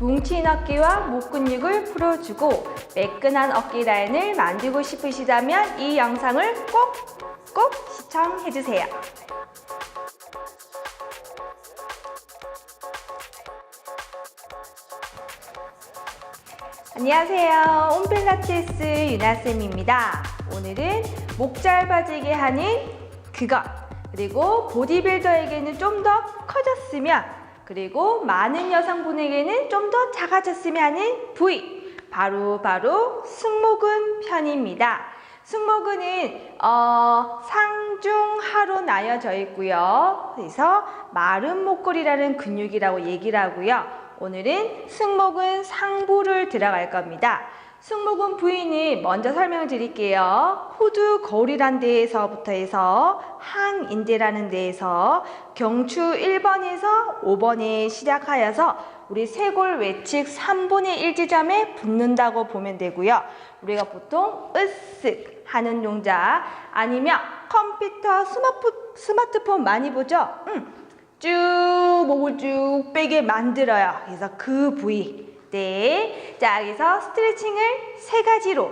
뭉친 어깨와 목 근육을 풀어주고 매끈한 어깨 라인을 만들고 싶으시다면 이 영상을 꼭, 꼭 시청해주세요. 안녕하세요. 옴필라테스 유나쌤입니다. 오늘은 목 짧아지게 하는 그것, 그리고 보디빌더에게는 좀 더 커졌으면, 그리고 많은 여성분에게는 좀 더 작아졌으면 하는 부위, 바로 바로 승모근 편입니다. 승모근은 어, 상중하로 나뉘어져 있고요. 그래서 마른 목걸이라는 근육이라고 얘기를 하고요. 오늘은 승모근 상부를 들어갈 겁니다. 승모근 부위는 먼저 설명드릴게요. 호두 거울이란 데에서부터 해서 항인대라는 데에서 경추 1번에서 5번에 시작하여서 우리 쇄골 외측 3분의 1 지점에 붙는다고 보면 되고요. 우리가 보통 으쓱 하는 동작 아니면 컴퓨터 스마트, 스마트폰 많이 보죠? 응. 쭉 목을 쭉 빼게 만들어요. 그래서 그 부위. 네. 자, 여기서 스트레칭을 세 가지로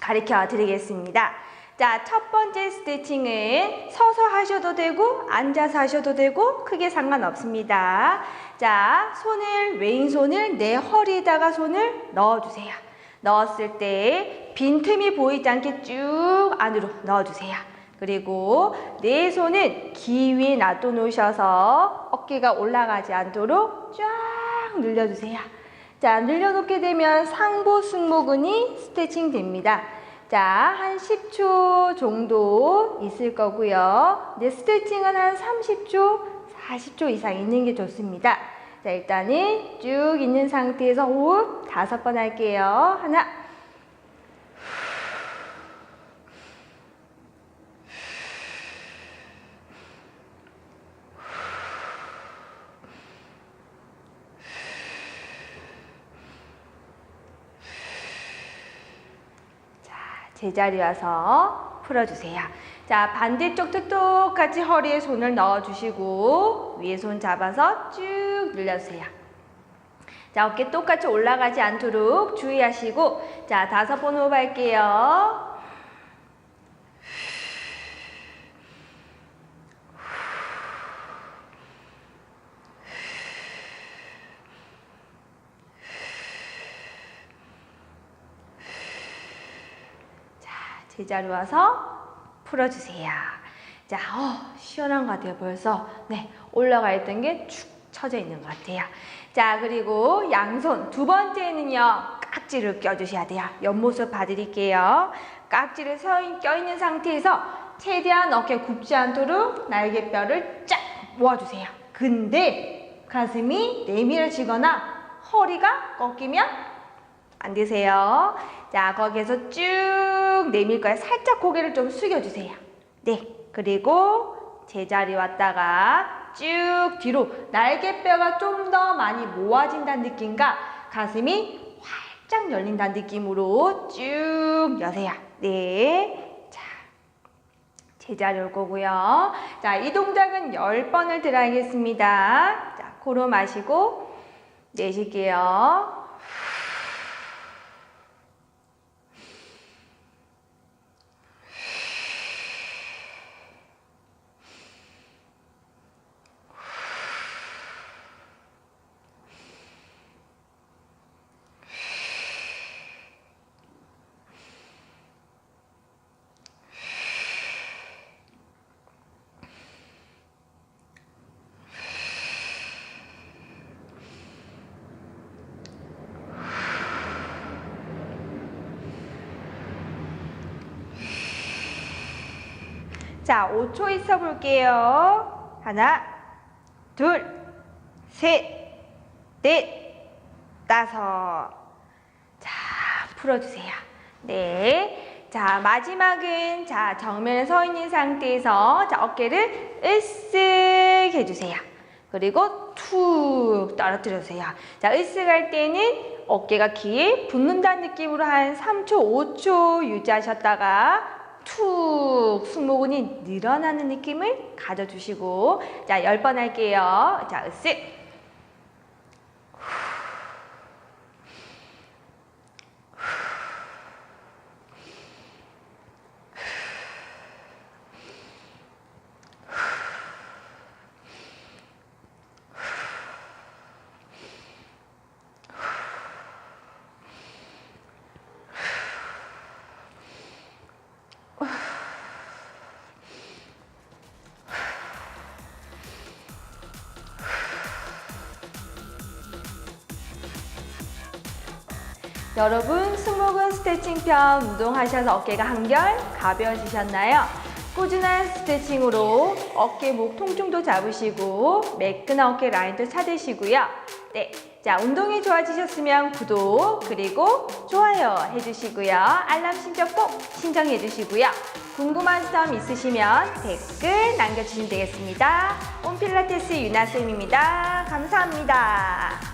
가르쳐 드리겠습니다. 자, 첫 번째 스트레칭은 서서 하셔도 되고 앉아서 하셔도 되고 크게 상관없습니다. 자, 손을 왼손을 내 허리에다가 손을 넣어 주세요. 넣었을 때 빈틈이 보이지 않게 쭉 안으로 넣어 주세요. 그리고 내 손은 귀 위에 놔둬 놓으셔서 어깨가 올라가지 않도록 쫙 늘려주세요. 자, 늘려놓게 되면 상부 승모근이 스트레칭 됩니다. 자, 한 10초 정도 있을 거고요. 이제 스트레칭은 한 30초, 40초 이상 있는 게 좋습니다. 자, 일단은 쭉 있는 상태에서 호흡 다섯 번 할게요. 하나, 제자리 와서 풀어주세요. 자, 반대쪽도 똑같이 허리에 손을 넣어주시고 위에 손 잡아서 쭉 늘려주세요. 자, 어깨 똑같이 올라가지 않도록 주의하시고 자, 다섯 번 호흡할게요. 제자리 와서 풀어주세요. 자, 어, 시원한 것 같아요. 벌써 네 올라가 있던 게 축 처져 있는 것 같아요. 자, 그리고 양손 두 번째는요. 깍지를 껴주셔야 돼요. 옆모습 봐드릴게요. 깍지를 서 껴있는 상태에서 최대한 어깨 굽지 않도록 날개뼈를 쫙 모아주세요. 근데 가슴이 내밀어지거나 허리가 꺾이면 안 되세요. 자, 거기에서 쭉 내밀 거예요. 살짝 고개를 좀 숙여주세요. 네. 그리고 제자리 왔다가 쭉 뒤로 날개뼈가 좀 더 많이 모아진다는 느낌과 가슴이 활짝 열린다는 느낌으로 쭉 여세요. 네. 자, 제자리 올 거고요. 자, 이 동작은 10번을 들어야겠습니다. 자, 코로 마시고 내쉴게요. 자, 5초 있어 볼게요. 하나, 둘, 셋, 넷, 다섯. 자, 풀어주세요. 네. 자, 마지막은 자, 정면에 서 있는 상태에서 자, 어깨를 으쓱 해주세요. 그리고 툭 떨어뜨려주세요. 자, 으쓱 할 때는 어깨가 귀에 붙는다는 느낌으로 한 3초, 5초 유지하셨다가 툭 승모근이 늘어나는 느낌을 가져주시고 자, 10번 할게요. 자, 으쓱 여러분 승모근 스트레칭 편 운동하셔서 어깨가 한결 가벼워지셨나요? 꾸준한 스트레칭으로 어깨 목 통증도 잡으시고 매끈한 어깨 라인도 찾으시고요. 네. 자, 운동이 좋아지셨으면 구독 그리고 좋아요 해주시고요. 알람 신청 꼭 신청해 주시고요. 궁금한 점 있으시면 댓글 남겨주시면 되겠습니다. 홈필라테스 유나쌤입니다. 감사합니다.